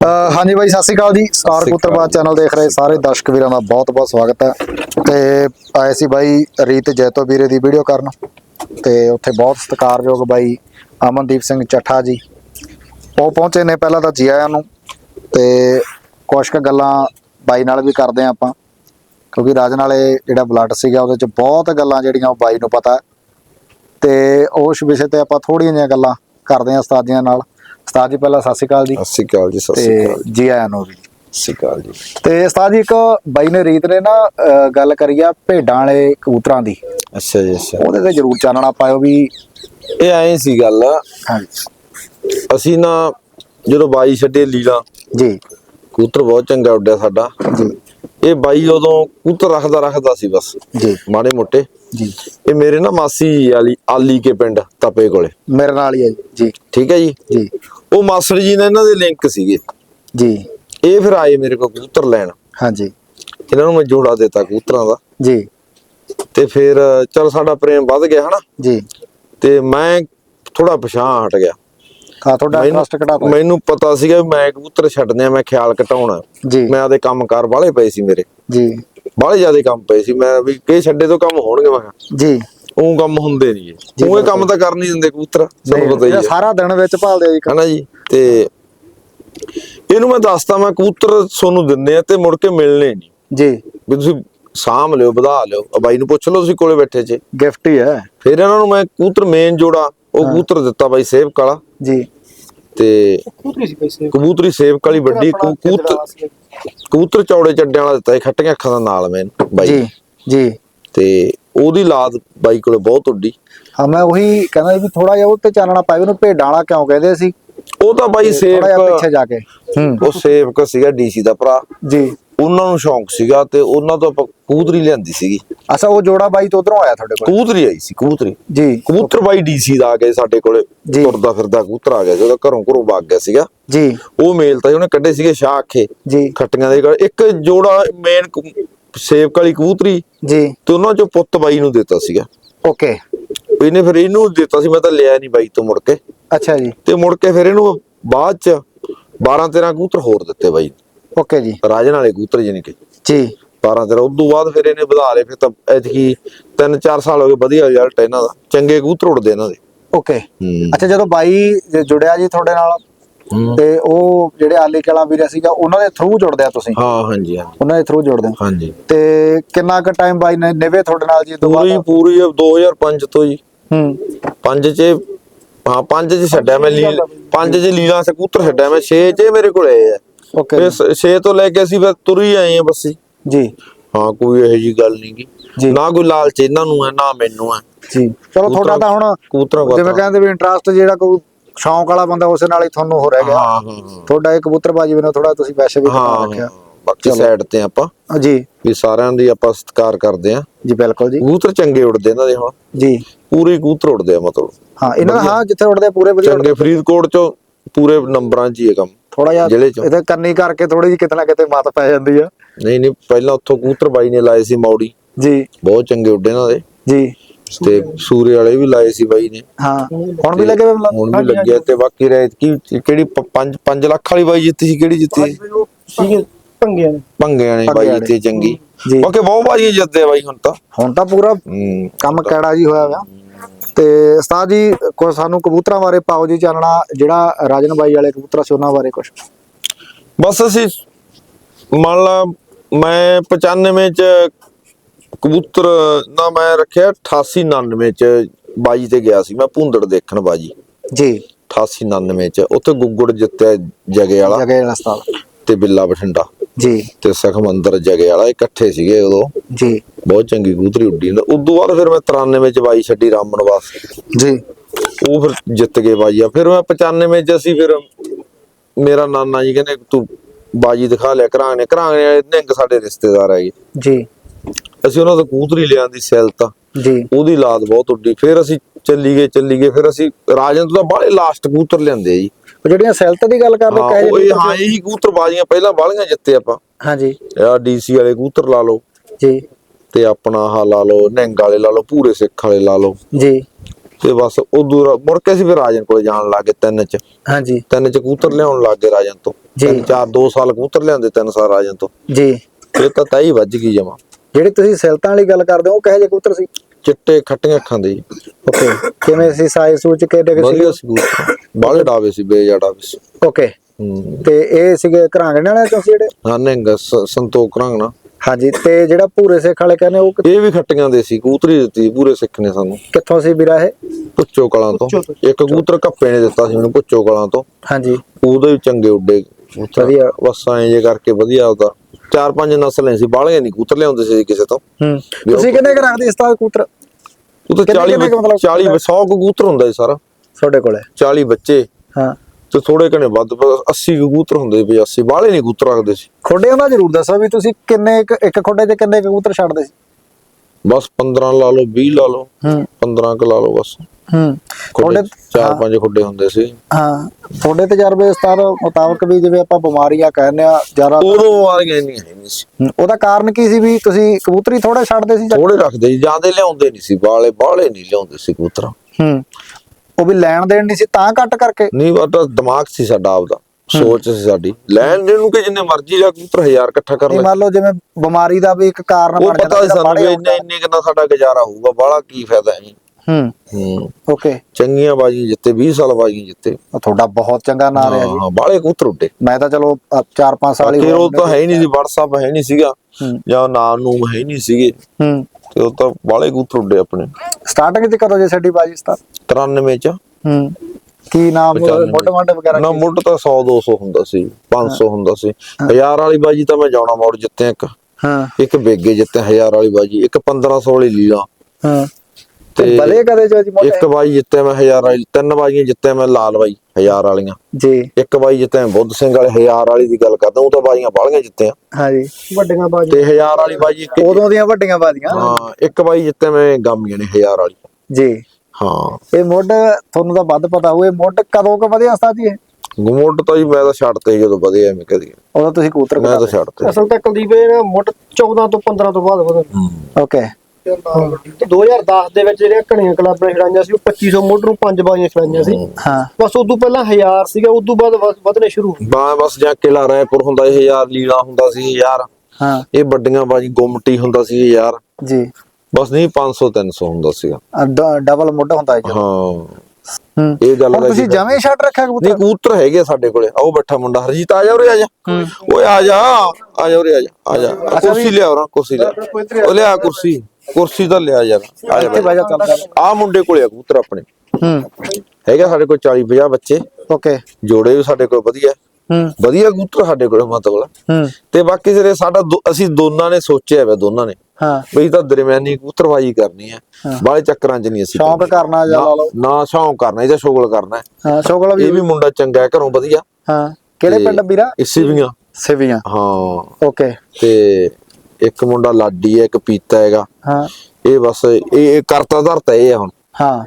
ਹਾਂਜੀ ਬਾਈ ਸਤਿ ਸ਼੍ਰੀ ਅਕਾਲ ਜੀ। ਸਟਾਰ ਪੁੱਤਰਬਾਦ ਚੈਨਲ ਦੇਖ ਰਹੇ ਸਾਰੇ ਦਰਸ਼ਕ ਵੀਰਾਂ ਦਾ ਬਹੁਤ-ਬਹੁਤ ਸਵਾਗਤ ਹੈ। ਤੇ ਆਏ ਸੀ ਬਾਈ ਰੀਤ ਜੈਤੋ ਵੀਰੇ ਦੀ ਵੀਡੀਓ ਕਰਨ। ਤੇ ਉੱਥੇ ਬਹੁਤ ਸਤਿਕਾਰਯੋਗ ਬਾਈ ਅਮਨਦੀਪ ਸਿੰਘ ਚੱਠਾ ਜੀ। ਉਹ ਪਹੁੰਚੇ ਨੇ ਪਹਿਲਾਂ ਤਾਂ ਜੀ ਆਇਆਂ ਨੂੰ। ਤੇ ਕੁਛ ਕੁ ਗੱਲਾਂ ਬਾਈ ਨਾਲ ਵੀ ਕਰਦੇ ਹਾਂ ਆਪਾਂ। ਕਿਉਂਕਿ ਰਾਜਨ ਵਾਲੇ ਜਿਹੜਾ ਬਲੱਡ ਸੀਗਾ ਉਹਦੇ ਚ ਬਹੁਤ ਗੱਲਾਂ ਜਿਹੜੀਆਂ ਉਹ ਬਾਈ ਨੂੰ ਪਤਾ ਤੇ ਉਸ ਵਿਸ਼ੇ ਤੇ ਆਪਾਂ ਥੋੜੀਆਂ ਜਿਹੀਆਂ ਗੱਲਾਂ ਕਰਦੇ ਹਾਂ ਉਸਤਾਦ ਜੀਆਂ ਨਾਲ। ਉਸਤਾਦ ਜੀ ਪਹਿਲਾਂ ਸਤਿ ਸ਼੍ਰੀ ਅਕਾਲ ਜੀ। ਸਤਿ ਸ਼੍ਰੀ ਅਕਾਲ ਜੀ ਸਤਿ ਸ਼੍ਰੀ ਤੇ ਅਕਾਲ ਜੀ। ਆਇਆਂ ਨੂੰ ਵੀ। ਅਕਾਲ ਜੀ। ਤੇ ਉਸਤਾਦ ਜੀ ਇੱਕ ਬਾਈ ਨੇ ਰੀਤ ਨੇ ਨਾ ਗੱਲ ਕਰੀ ਆ ਭੇਡਾਂ ਵਾਲੇ ਕਬੂਤਰਾਂ ਦੀ। ਅੱਛਾ ਜੀ ਅੱਛਾ। ਉਹਦੇ ਤੇ ਜ਼ਰੂਰ ਚਾਨਣਾ ਪਾਇਓ ਵੀ। ਇਹ ਐਂ ਸੀ ਗੱਲ। ਹਾਂਜੀ। ਅਸੀਂ ਨਾ ਜਦੋਂ ਬਾਈ ਛੱਡੇ ਲੀਲਾ ਜੀ। ਕਬੂਤਰ ਬਹੁਤ ਚੰਗਾ ਉੱਡਿਆ ਸਾਡਾ। ਜੀ। ਇਹ ਬਾਈ ਉਦੋਂ ਕਬੂਤਰ ਰੱਖਦਾ ਰੱਖਦਾ ਸੀ ਬਸ। ਜੀ। ਮਾੜੇ ਮੋਟੇ। ਜੀ। ਇਹ ਮੇਰੇ ਨਾ ਮਾਸੀ ਵਾਲੀ ਆਲੀ ਕੇ ਪਿੰਡ ਤਪੇ ਕੋਲੇ। ਮੇਰੇ ਨਾਲ ਹੀ ਹੈ ਜੀ। ਠੀਕ ਹੈ ਜੀ? ਜੀ। ਉਹ ਮਾਸੜ ਜੀ ਨੇ ਇਹਨਾਂ ਦੇ ਲਿੰਕ ਸੀਗੇ। ਜੀ। ਇਹ ਫਿਰ ਆਏ ਮੇਰੇ ਕੋਲ ਕਬੂਤਰ ਲੈਣ। ਹਾਂਜੀ। ਇਹਨਾਂ ਨੂੰ ਮੈਂ ਜੋੜਾ ਦਿੱਤਾ ਕਬੂਤਰਾਂ ਦਾ। ਜੀ। ਤੇ ਫਿਰ ਚਲ ਸਾਡਾ ਪ੍ਰੇਮ ਵੱਧ ਗਿਆ ਹਨਾ। ਜੀ। ਤੇ ਮੈਂ ਥੋੜਾ ਪਛਾਣ ਹਟ ਗਿਆ। ਆ ਤੁਹਾਡਾ ਮੈਨੂੰ- ਟਰਸਟ ਘਟਾ ਤਾ ਮੈਨੂੰ ਪਤਾ ਸੀਗਾ ਮੈਂ ਕਬੂਤਰ ਛੱਡਨੇ ਆ ਮੈਂ ਖਿਆਲ ਘਟਾਉਣਾ। ਜੀ। ਮੈਂ ਆਦੇ ਕੰਮਕਾਰ ਵਾਲੇ ਪਏ ਸੀ ਮੇਰੇ। ਜੀ। ਬਾਹਲੇ ਜ਼ਿਆਦਾ ਕੰਮ ਪਏ ਸੀ। ਮੈਂ ਵੀ ਇਹ ਛੱਡੇ ਤੋਂ ਕੰਮ ਹੋਣਗੇ ਮੈਂ ਜੀ। ਉਹ ਕੰਮ ਹੁੰਦੇ ਨਹੀਂ ਜੀ, ਉਹ ਇਹ ਕੰਮ ਤਾਂ ਕਰ ਨਹੀਂ ਦਿੰਦੇ ਕਬੂਤਰ ਤੁਹਾਨੂੰ ਪਤਾ ਹੀ ਹੈ ਸਾਰਾ ਦਿਨ ਵਿੱਚ ਭਾਲਦੇ ਆ ਜੀ। ਹਨਾ ਜੀ? ਤੇ ਇਹਨੂੰ ਮੈਂ ਦੱਸਤਾ ਮੈਂ ਕਬੂਤਰ ਤੁਹਾਨੂੰ ਦਿੰਨੇ ਆ ਤੇ ਮੁੜ ਕੇ ਮਿਲਣੇ ਨਹੀਂ ਜੀ। ਵੀ ਤੁਸੀਂ ਸਾਂਭ ਲਿਓ ਵਧਾ ਲਿਓ। ਆ ਬਾਈ ਨੂੰ ਪੁੱਛ ਲਓ ਤੁਸੀਂ ਕੋਲੇ ਬੈਠੇ ਚ ਗਿਫਟ ਹੀ ਹੈ। ਫਿਰ ਇਹਨਾਂ ਨੂੰ ਮੈਂ ਕਬੂਤਰ ਮੇਨ ਜੋੜਾ ਉਹ ਕਬੂਤਰ ਦਿੱਤਾ ਬਾਈ ਸੇਵ ਕਾਲਾ। ਜੀ। ਤੇ ਕਬੂਤਰੀ ਸੇਵ ਕਾਲੀ ਵੱਡੀ ਕਬੂ- ਕਬੂਤਰ ਕਬੂਤਰ ਚੌੜੇ ਚੱਡਿਆਂ ਵਾਲਾ ਦਿੱਤਾ ਸੀ ਖੱਟੀਆਂ ਅੱਖਾਂ ਦਾ ਨਾਲ ਮੈਂ ਬਾਈ। ਜੀ ਜੀ। ਤੇ ਉਹਦੀ ਲਾਦ ਬਾਈ ਕੋਲੇ ਬਹੁਤ ਉੱਡੀ। ਹਾਂ ਮੈਂ ਉਹੀ ਕਹਿੰਦਾ ਸੀ ਵੀ ਥੋੜਾ ਜਿਹਾ ਉਹ ਤੇ ਚਾਨਣਾ ਪਾਇਓ ਉਹਨੂੰ ਭੇਡਾਂ ਵਾਲਾ ਕਿਉਂ ਕਹਿੰਦੇ ਸੀ? ਉਹ ਤਾਂ ਬਾਈ ਥੋੜਾ ਜਿਹਾ ਪਿੱਛੇ ਸੇਵਕ ਜਾ ਕੇ। ਉਹ ਸੇਵਕ ਸੀਗਾ ਡੀਸੀ ਦਾ ਭਰਾ। ਜੀ। ਉਹਨਾਂ ਨੂੰ ਸ਼ੌਂਕ ਸੀਗਾ ਤੇ ਉਹਨਾਂ ਤੋਂ ਆਪਾਂ ਲਿਆਂਦੀ ਸੀਗੀ। ਅੱਛਾ ਉਹ ਜੋੜਾ ਬਾਈ ਤੋਂ ਉਧਰੋਂ ਆਇਆ ਤੁਹਾਡੇ ਕੋਲ? ਕਬੂਤਰੀ ਆਈ ਸੀ ਕਬੂਤਰੀ। ਜੀ। ਕਬੂਤਰ ਬਾਈ ਡੀਸੀ ਦਾ ਆ ਗਏ ਸਾਡੇ ਕੋਲੇ। ਤੁਰਦਾ ਫਿਰਦਾ ਕਬੂਤਰ ਆ ਗਿਆ ਸੀ ਉਹਦਾ ਘਰੋਂ ਘਰੋਂ ਵਗ ਗਿਆ ਸੀਗਾ। ਜੀ। ਉਹ ਮੇਲ ਤਾਂ ਉਹਨੇ ਕੱਢੇ ਸੀਗੇ ਸ਼ਾਹ ਅੱਖੇ। ਜੀ। ਖੱਟੀਆਂ ਦੇ। ਇੱਕ ਜੋੜਾ ਮੇਨ ਸੇਵਕ ਵਾਲੀ ਕਬੂਤਰੀ ਜੀ। ਤੇ ਉਹਨਾਂ ਚੋਂ ਪੁੱਤ ਬਾਈ ਨੂੰ ਦਿੱਤਾ ਸੀਗਾ। ਓਕੇ। ਇਹਨੇ ਫਿਰ ਇਹਨੂੰ ਦਿੱਤਾ ਸੀ ਮੈਂ ਤਾਂ ਲਿਆ ਨਹੀਂ ਬਾਈ ਤੋਂ ਮੁੜ ਕੇ। ਅੱਛਾ ਜੀ। ਤੇ ਮੁੜ ਕੇ ਫਿਰ ਇਹਨੂੰ ਬਾਅਦ ਚ 12 13 ਕਬੂਤਰ ਹੋਰ ਦਿੱਤੇ ਬਾਈ। ਓਕੇ ਜੀ। ਰਾਜਨ ਵਾਲੇ ਕਬੂਤਰ ਜਾਨੀ ਕਿ। ਜੀ। 12 13 ਉਦੋਂ ਬਾਅਦ ਫਿਰ ਇਹਨੇ ਵਧਾ ਲਏ ਫਿਰ ਤਾਂ ਐਤਕੀ 3-4 ਸਾਲ ਹੋ ਗਏ ਵਧੀਆ ਰਿਜ਼ਲਟ ਇਹਨਾਂ ਦਾ। ਚੰਗੇ ਕਬੂਤਰ ਉੱਡਦੇ ਇਹਨਾਂ ਦੇ। ਓਕੇ। ਹੂੰ। ਅੱਛਾ ਜਦੋਂ ਬਾਈ ਜੁੜਿਆ ਜੀ ਤੁਹਾਡੇ ਨਾਲ ਹੂੰ। ਤੇ ਉਹ ਜਿਹੜੇ ਆਲੀ ਕਲਾ ਵੀਰੇ ਸੀਗਾ ਉਹਨਾਂ ਦੇ ਥਰੂ ਜੁੜਦੇ ਆ ਤੁਸੀਂ? ਹਾਂ ਹਾਂਜੀ ਹਾਂਜੀ। ਉਹਨਾਂ ਦੇ ਥਰੂ ਜੁੜਦੇ ਹੋ ਹਾਂਜੀ। ਤੇ ਕਿੰਨਾ ਕੁ ਟਾਈਮ ਬਾਈ ਨੇ ਨਿਵੇ ਤੁਹਾਡੇ ਨਾਲ ਜੀ ਤੋਂ ਪੂਰੀ ਪੂਰੀ 2005 ਤੋਂ ਜੀ। ਹੂੰ। ਪੰਜ ਚ ਹਾਂ ਪੰਜ ਚ ਛੱਡਿਆ ਮੈਂ ਲੀਲ ਪੰਜ ਚ ਲੀਲਾ ਸੇ ਕਬੂਤਰ ਛੱਡਿਆ ਮੈਂ 6 ਚ ਮੇਰੇ ਕੋਲ ਆਏ ਆ। ਓਕੇ ਫਿਰ 6 ਤੋਂ ਲੈ ਕੇ ਅਸੀਂ ਫਿਰ ਤੁਰ ਹੀ ਆਏ ਆ ਬੱਸੀ ਜੀ। ਹਾਂ ਕੋਈ ਇਹੋ ਜੀ ਗੱਲ ਨਹੀਂ ਗੀ। ਨਾ ਕੋਈ ਲਾਲਚ ਇਹਨਾਂ ਨੂੰ ਹੈ ਨਾ ਮੈਨੂੰ ਹੈ। ਜੀ। ਚਲੋ ਤੁਹਾਡਾ ਤਾਂ ਹੁਣ ਕਬੂਤਰਾਂ ਜਿਵੇਂ ਕਹਿੰਦੇ ਵੀ ਇੰਟਰਸਟ ਜਿਹੜਾ ਕੋਈ ਸ਼ੌਂਕ ਵਾਲਾ ਬੰਦਾ ਉਸੇ ਨਾਲ ਹੀ ਤੁਹਾਨੂੰ ਹੋ ਰਹਿ ਗਿਆ। ਤੁਹਾਡਾ ਇਹ ਕਬੂਤਰਬਾਜੀ ਬਿਨਾਂ ਥੋੜਾ ਤੁਸੀਂ ਵੈਸੇ ਵੀ ਹਾਂ। ਰੱਖਿਆ। ਬਾਕੀ ਸਾਈਡ ਤੇ ਆਪਾਂ ਜੀ। ਵੀ ਸਾਰਿਆਂ ਦੀ ਆਪਾਂ ਸਤਿਕਾਰ ਕਰਦੇ ਆ ਜੀ ਬਿਲਕੁਲ ਜੀ। ਕਬੂਤਰ ਚੰਗੇ ਉੜਦੇ ਇਹਨਾਂ ਦੇ ਹੁਣ। ਜੀ। ਪੂਰੇ ਕਬੂਤਰ ਉੜਦੇ ਆ ਮਤਲਬ। ਹਾਂ ਇਹਨਾਂ ਦਾ ਹਾਂ ਜਿੱਥੇ ਉੱਡਦੇ ਪੂਰੇ ਵਧੀਆ ਚੰਗੇ ਫਰੀਦਕੋਟ ਚੋਂ ਪੂਰੇ ਨੰਬਰਾਂ 'ਚ ਹੀ ਹੈ ਕੰਮ। ਥੋੜਾ ਜਿਹਾ। ਇਹਦੇ ਕੰਨੀ ਕਰਕੇ ਥੋੜੀ ਜਿਹੀ ਕਿਤੇ ਨਾ ਕਿਤੇ ਮਤ ਪੈ ਜਾਂਦੀ ਆ। ਨਹੀਂ ਨਹੀਂ ਪਹਿਲਾਂ ਉੱਥੋਂ ਕਬੂਤਰ ਬਾਈ ਨੇ ਲਾਏ ਸੀ ਮੌੜੀ। ਜੀ। ਬਹੁਤ ਚੰਗੇ ਉੱਡੇ ਇਹਨਾਂ ਦੇ। ਜੀ। ਤੇ ਸੂਰੇ ਵਾਲੇ ਵੀ ਲਾਏ ਸੀ ਬਾਈ ਨੇ। ਹਾਂ ਹੁਣ ਵੀ ਲੱਗੇ? ਹੁਣ ਵੀ ਲੱਗਿਆ ਤੇ ਬਾਕੀ ਰਹਿਤ ਕੀ ਕਿਹੜੀ 5 5 ਲੱਖ ਵਾਲੀ ਬਾਈ ਜਿੱਤੀ ਸੀ ਕਿਹੜੀ ਜਿੱਤੀ? ਸੀਗੇ। ਭੰਗਿਆਂ ਨੇ। ਭੰਗਿਆਂ ਨੇ ਬਾਈ ਭੰਗਿਆਂ। ਜਿੱਤੀ ਚੰਗੀ। ਜੀ। ਬਾਕੀ ਬਹੁਤ ਬਾਜੀ ਜਿੱਤਦੇ ਆ ਬਾਈ ਹੁਣ ਤਾਂ। ਹੁਣ ਤਾਂ ਪੂਰਾ ਹੂੰ। ਕੰਮ ਕੈੜਾ ਜੀ ਹੋਇਆ ਵਾ। ਤੇ ਉਸਤਾਦ ਜੀ ਕੋ ਸਾਨੂੰ ਕਬੂਤਰਾਂ ਬਾਰੇ ਪਾਓ ਜੀ ਚਾਨਣਾ ਜਿਹੜਾ ਰਾਜਨ ਬਾਈ ਵਾਲੇ ਕਬੂਤਰ ਸੀ ਉਹਨਾਂ ਬਾਰੇ ਕੁਝ ਬਸ ਅਸੀਂ ਮੰਨ ਲਾ ਮੈਂ 95 ਚ ਕਬੂਤਰ ਨਾ ਮੈਂ ਰੱਖਿਆ 88 99 ਚ ਬਾਜੀ ਤੇ ਗਿਆ ਸੀ। ਮੈਂ ਭੁੰਦੜ ਦੇਖਣ ਬਾਜੀ। ਜੀ। 88 99 ਚ ਉੱਥੇ ਗੁੱਗੜ ਜਿੱਤਿਆ ਜਗੇ ਵਾਲਾ ਜਗੇ ਵਾਲਾ ਉਸਤਾਦ। ਤੇ ਬਿੱਲਾ ਬਠਿੰਡਾ। ਜੀ। ਤੇ ਸਖਮੰਦਰ ਜਗੇ ਵਾਲਾ ਇਕੱਠੇ ਸੀਗੇ ਉਦੋਂ। ਜੀ। ਬਹੁਤ ਚੰਗੀ ਕਬੂਤਰੀ ਉੱਡੀ। ਉਦੋਂ ਬਾਅਦ ਫਿਰ ਮੈਂ 93 ਚ ਬਾਈ ਛੱਡੀ ਰਾਮਨ ਵਾਸ। ਜੀ। ਉਹ ਫਿਰ ਜਿੱਤ ਗਏ ਬਾਜੀ ਆ। ਫਿਰ ਮੈਂ 95 ਚ ਅਸੀਂ ਫਿਰ ਮੇਰਾ ਨਾਨਾ ਜੀ ਕਹਿੰਦੇ ਤੂੰ ਬਾਜੀ ਦਿਖਾ ਲਿਆ ਨੇ ਕਰਾਂਗੇ ਵਾਲੇ ਨਿੰਗ ਸਾਡੇ ਰਿਸ਼ਤੇਦਾਰ ਹੈਗੇ। ਜੀ। ਅਸੀਂ ਉਹਨਾਂ ਤੋਂ ਕਬੂਤਰੀ ਲਿਆਂਦੀ ਸੈਲ ਤਾਂ। ਜੀ। ਉਹਦੀ ਲਾਦ ਬਹੁਤ ਉੱਡੀ। ਫਿਰ ਅਸੀਂ ਚੱਲੀ ਗਏ ਚੱਲੀ ਗਏ। ਫਿਰ ਅਸੀਂ ਰਾਜਨ ਤੋਂ ਤਾਂ ਬਾਹਲੇ ਲਾਸਟ ਕਬੂਤਰ ਲਿਆਂਦੇ ਜੀ। ਉਹ ਜਿਹੜੀਆਂ ਸੈਲਤ ਦੀ ਗੱਲ ਕਰ ਰਹੇ ਹਾਂ ਕਹੇ ਇਹ ਹਾਂ ਇਹੀ ਕਬੂਤਰ ਬਾਜੀਆਂ ਪਹਿਲਾਂ ਬਾਹਲੀਆਂ ਜਿੱਤੇ ਆਪਾਂ। ਹਾਂਜੀ। ਆ ਡੀਸੀ ਵਾਲੇ ਕਬੂਤਰ ਲਾ ਲਓ। ਜੀ। ਤੇ ਆਪਣਾ ਆਹ ਲਾ ਲਓ ਨਿੰਗ ਵਾਲੇ ਲਾ ਲਓ ਪੂਰੇ ਸਿੱਖ ਵਾਲੇ ਲਾ ਲਓ। ਜੀ। ਤੇ ਬਸ ਉਦੋਂ ਮੁੜ ਕੇ ਅਸੀਂ ਫਿਰ ਰਾਜਨ ਕੋਲੇ ਜਾਣ ਲੱਗੇ ਤਿੰਨ ਚ। ਹਾਂਜੀ। ਤਿੰਨ ਚ ਕਬੂਤਰ ਲਿਆਉਣ ਲੱਗ ਰਾਜਨ ਤੋਂ। ਜੀ। ਚਾਰ ਦੋ ਸਾਲ ਕਬੂਤਰ ਲਿਆਂਦੇ ਤਿੰਨ ਸਾਲ ਰਾਜਨ ਤੋਂ। ਜੀ। ਇਹ ਤਾਂ ਤਾਈ ਵੱਜ ਗਈ ਜਮਾ। ਜਿਹੜੀ ਤੁਸੀਂ ਸਿਲਤਾਂ ਵਾਲੀ ਗੱਲ ਕਰਦੇ ਹੋ ਉਹ ਕਹੇ ਜਿਹੇ ਕਬੂਤਰ ਸੀ? ਚਿੱਟੇ ਖੱਟੀਆਂ ਅੱਖਾਂ ਦੇ ਜੀ। ਓਕੇ ਕਿਵੇਂ ਸੀ ਸਾਈਜ਼ ਸੂਚ ਕਿਹੜੇ ਕਿ ਵਧੀਆ ਸੀ ਕਬੂਤਰ ਬਾਲੇ ਡਾਵੇ ਸੀ ਬੇਜਾ ਡਾਵੇ ਸੀ। ਓਕੇ ਹੂੰ। ਤੇ ਇਹ ਸੀਗੇ ਘਰਾਂਗਣੇ ਵਾਲੇ ਚੋਂ ਸੀ ਜਿਹੜੇ? ਹਾਂ ਨਿੰਗ ਸੰਤੋਖ ਰੰਗਣਾ ਹਾਂਜੀ ਤੇ ਜਿਹੜਾ ਭੂਰੇ ਸੇਖ ਵਾਲੇ ਕਹਿੰਦੇ ਉਹ ਕਿ- ਇਹ ਵੀ ਖੱਟੀਆਂ ਦੇ ਸੀ ਕਬੂਤਰੀ ਦਿੱਤੀ ਪੂਰੇ ਸਿੱਖ ਨੇ ਸਾਨੂੰ। ਕਿੱਥੋਂ ਸੀ ਵੀਰਾ ਇਹ? ਪੁੱਚੋ ਕਲਾਂ ਤੋਂ। ਇੱਕ ਕਬੂਤਰ ਕੱਪੇ ਨੇ ਦਿੱਤਾ ਸੀ ਮੈਨੂੰ ਪੁੱਚੋ ਕਲਾਂ ਤੋਂ। ਹਾਂਜੀ। ਉਹਦੇ ਵੀ ਚੰਗੇ ਉੱਡੇ। ਕਬੂਤਰ। ਵਧੀਆ। ਬਸ ਐਂ ਜੇ ਕਰਕੇ ਵਧੀਆ ਉਹਦਾ। ਚਾਰ ਪੰਜ ਨਸਲਾਂ ਸੀ ਬਾਹਲੀਆਂ ਨਹੀਂ ਕਬੂਤਰ ਲਿਆਉਂਦੇ ਸੀ ਕਿਸੇ ਤੋਂ। ਹੂੰ। ਤੁਸੀਂ ਕਿੰਨੇ ਕੁ ਰੱਖਦੇ ਇਸ ਤਰ੍ਹਾਂ ਕਬੂਤਰ? ਉਹ ਤਾਂ ਕਿੰਨੇ- 40 ਕਿੰਨੇ ਕੁ ਮਤਲਬ 40 100 ਕਬੂਤਰ ਹੁੰਦਾ ਸੀ ਸਾਰਾ। ਤੁਹਾਡੇ ਕੋਲੇ? 40 ਬੱਚੇ। ਹਾਂ। ਤੇ ਥੋੜੇ ਘਣੇ ਵੱਧ 80 ਕਬੂਤਰ ਹੁੰਦੇ ਸੀ 80 ਬਾਹਲੇ ਨਹੀਂ ਕਬੂਤਰ ਰੱਖਦੇ ਸੀ। ਖੋਡਿਆਂ ਦਾ ਜ਼ਰੂਰ ਦੱਸੋ ਵੀ ਤੁਸੀਂ ਕਿੰਨੇ ਇੱਕ ਖੋਡੇ 'ਚ ਕਿੰਨੇ ਕਬੂਤਰ ਛੱਡਦੇ ਸੀ? ਬਸ 15 ਲਾ ਲਓ 20 ਲਾ ਲਓ। ਹੂੰ। 15 ਕ ਲਾ ਲਓ ਬਸ। ਹੂੰ। ਖੋਡੇ ਚਾਰ ਪੰਜ ਖੁੱਡੇ ਹੁੰਦੇ ਸੀ। ਹਾਂ। ਤੁਹਾਡੇ ਤਜਰਬੇ ਉਸਤਾਦ ਮੁਤਾਬਕ ਵੀ ਜਿਵੇਂ ਆਪਾਂ ਬਿਮਾਰੀਆਂ ਕਹਿੰਦੇ ਆ ਜ਼ਿਆਦਾ ਉਦੋਂ ਵਾਲੀਆਂ ਨਹੀਂ ਹੈ ਨਹੀਂ ਸੀ। ਹੂੰ, ਉਹਦਾ ਕਾਰਨ ਕੀ ਸੀ ਵੀ ਤੁਸੀਂ ਕਬੂਤਰੀ ਥੋੜੇ ਛੱਡਦੇ ਸੀ ਜਾਂ- ਥੋੜੇ ਰੱਖਦੇ ਸੀ ਜਿਆਦੇ ਲਿਆਉਂਦੇ ਨਹੀਂ ਸੀ ਬਾਲੇ ਬਾਹਲੇ ਨਹੀਂ ਲਿਆਉਂਦੇ ਸੀ ਕਬੂਤਰ। ਹੂੰ। ਉਹ ਵੀ ਲੈਣ ਦੇਣ ਨਹੀਂ ਸੀ ਤਾਂ ਕੱਟ ਕਰਕੇ। ਨਹੀਂ ਬਟ ਦਿਮਾਗ ਸੀ ਸਾਡਾ ਆਪਦਾ ਸੋਚ ਸੀ ਸਾਡੀ। ਲੈਣ ਦੇਣ ਨੂੰ ਕਿ ਜਿੰਨੇ ਮਰਜ਼ੀ ਦਾ ਕਬੂਤਰ ਹਜ਼ਾਰ ਇਕੱਠਾ ਕਰ ਲੈ। ਮੰਨ ਲਓ ਜਿਵੇਂ ਬਿਮਾਰੀ ਦਾ ਵੀ ਇੱਕ ਕਾਰਨ ਉਹ ਬਣ ਪਤਾ ਸੀ ਜਿਹੜਾ ਸਾਨੂੰ ਇੰਨੇ ਇੰਨੇ ਕਿੰਨਾ ਸਾਡਾ ਗੁਜ਼ਾਰਾ ਹੋਊਗਾ ਬਾਹਲਾ ਕੀ ਫਾਇਦਾ ਹੈ? ਹੂੰ। ਹੂੰ। ਓਕੇ। ਚੰਗੀਆਂ ਬਾਜੀਆਂ ਜਿੱਤੇ 20 ਸਾਲ ਬਾਜੀਆਂ ਜਿੱਤੇ। ਤੁਹਾਡਾ ਬਹੁਤ ਚੰਗਾ ਨਾਂ ਰਿਹਾ ਜੀ। ਹਾਂ ਬਾਲੇ ਕਬੂਤਰ ਉੱਡੇ। ਮੈਂ ਤਾਂ ਚਲੋ 4-5 ਸਾਲ ਹੀ ਫਿਰ ਉਹ ਤਾਂ ਹੈ ਹੀ ਨਹੀਂ ਸੀ। WhatsApp ਹੈ ਨਹੀਂ ਸੀਗਾ। ਜਾਂ ਨਾਮ ਨੂੰ ਹੈ ਨਹੀਂ ਸੀਗੇ। ਹੂੰ। ਤੇ ਉਹ ਤਾਂ ਬਾਲੇ ਕਬੂਤਰ ਉੱਡੇ ਆਪਣੇ। ਸਟਾਰਟਿੰਗ 'ਚ ਕਦੋਂ ਜੇ ਛੱਡੀ ਬਾਜੀ ਸਟਾਰ 93 ਚ। ਹੂੰ। ਕੀ ਨਾਮ 95 ਮੋਟੇ ਮੋਟੇ ਵਗੈਰਾ ਨਾ? ਮੁੱਢ ਤਾਂ 100 200 ਹੁੰਦਾ ਸੀ 500 ਹੁੰਦਾ ਸੀ। ਹਜ਼ਾਰ ਵਾਲੀ ਬਾਜੀ ਤਾਂ ਮੈਂ ਜਾਣਾ ਮੋੜ ਜਿੱਤੇ ਇੱਕ। ਹਾਂ। ਇੱਕ ਬੇਗੇ ਜਿੱਤੇ ਹਜ਼ਾਰ ਵਾਲੀ ਬਾਜੀ ਇੱਕ 1500 ਵਾਲੀ ਲੀਲਾ। ਹਾਂ। ਤੇ ਬਲੇ ਕਦੇ ਜੋ ਜੀ ਇੱਕ ਮੋਟੇ ਬਾਜੀ ਜਿੱਤੇ ਮੈਂ ਹਜ਼ਾਰ ਵਾਲੀ ਤਿੰਨ ਬਾਜੀਆਂ ਜਿੱਤੇ ਮੈਂ ਲਾਲ ਬਾਈ ਹਜ਼ਾਰ ਵਾਲੀਆਂ। ਜੀ। ਇੱਕ ਬਾਈ ਜਿੱਤੇ ਮੈਂ ਬੁੱਧ ਸਿੰਘ ਵਾਲੇ ਹਜ਼ਾਰ ਵਾਲੀ ਦੀ ਗੱਲ ਕਰਦਾ ਉਹ ਤਾਂ ਬਾਜੀਆਂ ਬਾਲੀਆਂ ਜਿੱਤੇ ਆ ਹਾਂ ਜੀ ਵੱਡੀਆਂ ਬਾਜੀ ਤੇ ਹਜ਼ਾਰ ਵਾਲੀ ਬਾਜੀ ਇੱਕ ਉਦੋਂ ਦੀਆਂ ਵੱਡੀਆਂ ਬਾਜ਼ੀਆਂ। ਹਾਂ ਇੱਕ ਬਾਈ ਜਿੱਤੇ ਮੈਂ ਗਾਮੀਆਂ ਨੇ ਹਜ਼ਾਰ ਵਾਲੀ। ਜੀ। ਹਾਂ। ਇਹ ਮੁੱਢ ਤੁਹਾਨੂੰ ਤਾਂ ਵੱਧ ਪਤਾ ਇਹ ਮੁੱਢ ਕਦੋਂ ਕ ਵਧਿਆ ਉਸਤਾਦ ਜੀ ਇਹ? ਗੁਮੋਟ ਤਾਂ ਜੀ ਮੈਂ ਤਾਂ ਛੱਡਤੇ ਸੀ ਜਦੋਂ ਵਧਿਆ ਐਵੇਂ ਕਦੀ ਉਦੋਂ ਤੁਸੀਂ ਕਬੂਤਰ ਮੈਂ ਤਾਂ ਛੱਡਤੇ ਅਸਲ ਤਾਂ ਕੁਲਦੀਪ ਇਹ ਮੁੱਢ 14 ਤੋਂ 15 ਤੋਂ ਬਾਅਦ ਵਧਣ ਓਕੇ। ਤੇ 2010 ਦੇ ਵਿੱਚ ਜਿਹੜੀਆਂ ਘਣੀਆਂ ਕਲੱਬ ਨੇ ਛੜਾਈਆਂ ਸੀ ਉਹ 2500 ਮੁੱਢ ਨੂੰ ਪੰਜ ਬਾਜੀਆਂ ਛੜਾਈਆਂ ਸੀ। ਹਾਂ। ਬਸ ਉਦੋਂ ਪਹਿਲਾਂ 1000 ਸੀਗਾ ਉਦੋਂ ਬਾਅਦ ਵਧ- ਵਧਣੇ ਸ਼ੁਰੂ ਹੋ ਗਏ। ਬਾ ਬਸ ਜਾਂ ਕਿਲਾ ਰਾਏਪੁਰ ਹੁੰਦਾ ਸੀ ਹਜ਼ਾਰ ਲੀਲਾ ਹੁੰਦਾ ਸੀ ਹਜ਼ਾਰ। ਹਾਂ। ਇਹ ਵੱਡੀਆਂ ਬਾਜੀ ਗੁਮਟੀ ਹੁੰਦਾ ਸੀ ਹਜ਼ਾਰ। ਜੀ। ਬਸ ਨਹੀਂ 500 300 ਹੁੰਦਾ ਸੀਗਾ। ਡਬਲ ਮੁੱਢ ਹੁੰਦਾ ਹੈ ਜੀ ਹਾਂ। ਹੂੰ। ਇਹ ਗੱਲ ਦਾ ਤੁਸੀਂ ਜਮੇ ਛੱਡ ਰੱਖਿਆ ਨਹੀਂ ਕਬੂਤਰ ਕਬੂਤਰ ਹੈਗੇ ਆ ਸਾਡੇ ਕੋਲੇ। ਆਓ ਬੈਠਾ ਮੁੰਡਾ। ਹਰਜੀਤ ਆ ਜਾ ਉਰੇ ਆ ਜਾ। ਓਏ ਆ ਜਾ। ਆ ਜਾ ਉਰੇ ਆ ਜਾ। ਆ ਜਾ। ਕੁਰਸੀ ਲਿਆ ਉਰਾ ਕੁਰਸੀ ਲਿਆ ਉਹ ਲਿਆ ਕੁਰਸੀ। ਕੁਰਸੀ ਤਾਂ ਲਿਆ ਯਾਰ। ਆ ਜਾ ਇੱਥੇ ਬਹਿ ਜਾ ਚੱਲਦਾ ਆ ਮੁੰਡੇ ਕੋਲੇ ਆ ਕਬੂਤਰ ਆਪਣੇ। ਹੂੰ। ਹੈਗਾ ਸਾਡੇ ਕੋਲ 40 50 ਬੱਚੇ। ਓਕੇ। ਜੋੜੇ ਵੀ ਸਾਡੇ ਕੋਲ ਵਧੀਆ। ਹੂੰ। ਵਧੀਆ ਕਬੂਤਰ ਸਾਡੇ ਕੋਲ ਮਤਲਬ ਹੂੰ। ਤੇ ਬਾਕੀ ਸਿਰੇ ਸਾਡਾ ਅਸੀਂ ਦੋਨਾਂ ਨੇ ਸੋਚਿਆ ਵਾ ਦੋਨਾਂ ਨੇ। ਹਾਂ। ਬਈ ਤਾਂ ਦਰਮਿਆਨੀ ਕਬੂਤਰਬਾਜੀ ਕਰਨੀ ਹੈ। ਬਾਲੇ ਚੱਕਰਾਂ 'ਚ ਨਹੀਂ ਅਸੀਂ ਸ਼ੌਂਕ। ਕਰਨਾ ਜਾਂ ਲਾ ਲਓ। ਨਾ ਸ਼ੌਂਕ ਕਰਨਾ ਇਹਦਾ ਸ਼ੁਗਲ ਕਰਨਾ ਹੈ। ਸ਼ੋਗਲ ਵੀ ਇਹ ਵੀ ਮੁੰਡਾ ਚੰਗਾ ਹੈ ਘਰੋਂ ਵਧੀਆ। ਹਾਂ। ਕਿਹੜੇ ਪਿੰਡ ਵੀਰਾ? ਇਸੇ ਵੀਆਂ ਸਿਵੀਆਂ। ਹਾਂ। ਓਕੇ। ਤੇ ਇੱਕ ਮੁੰਡਾ ਲਾਡੀ ਹੈ ਇੱਕ ਪੀਤਾ ਹੈਗਾ। ਹਾਂ। ਇਹ ਬਸ ਇਹ ਇਹ ਕਰਤਾ ਧਰਤਾ ਇਹ ਹੁਣ। ਹਾਂ।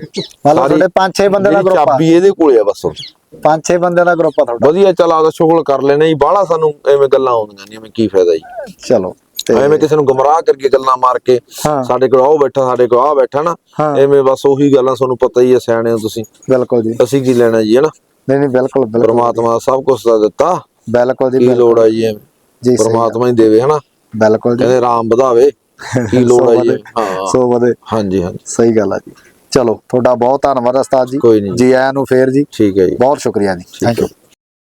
ਮਤਲਬ ਤੁਹਾਡੇ ਪੰਜ ਛੇ ਬੰਦੇ ਦਾ ਗਰੁੱਪ ਆ। ਚਾਬੀ ਇਹਦੇ ਕੋਲੇ ਆ ਬਸ। ਪੰਜ ਛੇ ਬੰਦੇ ਦਾ ਗਰੁੱਪ ਆ ਤੁਹਾਡਾ। ਵਧੀਆ ਚੱਲ ਆਦਾ ਸ਼ੁਗਲ ਕਰ ਲੈਣਾ ਜੀ। ਬਾਹਲਾ ਸਾਨੂੰ ਐਵੇਂ ਗੱਲਾਂ ਆਉਂਦੀਆਂ ਨਹੀਂ ਐਵੇਂ ਕੀ ਫਾਇਦਾ ਜੀ। ਚਲੋ ਐਵੇਂ ਕਿਸੇ ਨੂੰ ਗਮਰਾਹ ਕਰਕੇ ਗੱਲਾਂ ਮਾਰ ਕੇ। ਸਾਡੇ ਕੋਲ ਆਹ ਬੈਠਾ ਸਾਡੇ ਕੋਲ ਆਹ ਬੈਠਾ ਨਾ। ਐਵੇਂ ਬਸ ਉਹੀ ਗੱਲਾਂ ਤੁਹਾਨੂੰ ਪਤਾ ਹੀ ਹੈ ਸਿਆਣੇ ਹੋ ਤੁਸੀਂ। ਬਿਲਕੁਲ ਜੀ। ਅਸੀਂ ਕੀ ਲੈਣਾ ਜੀ ਹਨਾ ਨਹੀਂ ਨਹੀਂ ਬਿਲਕੁਲ ਬਿਲਕੁਲ। ਪ੍ਰਮਾਤਮਾ ਸਭ ਕੁਝ ਦਾ ਦਿੱਤਾ। ਬਿਲਕੁਲ ਜੀ ਕੀ। ਲੋੜ ਆ ਜੀ ਐਵੇਂ? ਜੀ ਪ੍ਰਮਾਤਮਾ ਹੀ ਦੇਵੇ ਹਨਾ ਬਿਲਕੁਲ ਜੀ। ਕਹਿੰਦੇ ਰਾਮ ਵਧਾਵੇ ਕੀ ਲੋੜ ਸੋ ਜੀ। ਹਾਂ। ਸੋ ਵਧੇ। ਹਾਂਜੀ ਹਾਂਜੀ। ਸਹੀ ਗੱਲ ਆ ਜੀ। ਚਲੋ ਤੁਹਾਡਾ ਬਹੁਤ ਧੰਨਵਾਦ ਉਸਤਾਦ ਨਹੀਂ ਜੀ। ਜੀ ਆਇਆਂ ਨੂੰ ਫੇਰ ਜੀ। ਠੀਕ ਹੈ ਜੀ। ਬਹੁਤ ਸ਼ੁਕਰੀਆ ਜੀ। Thank you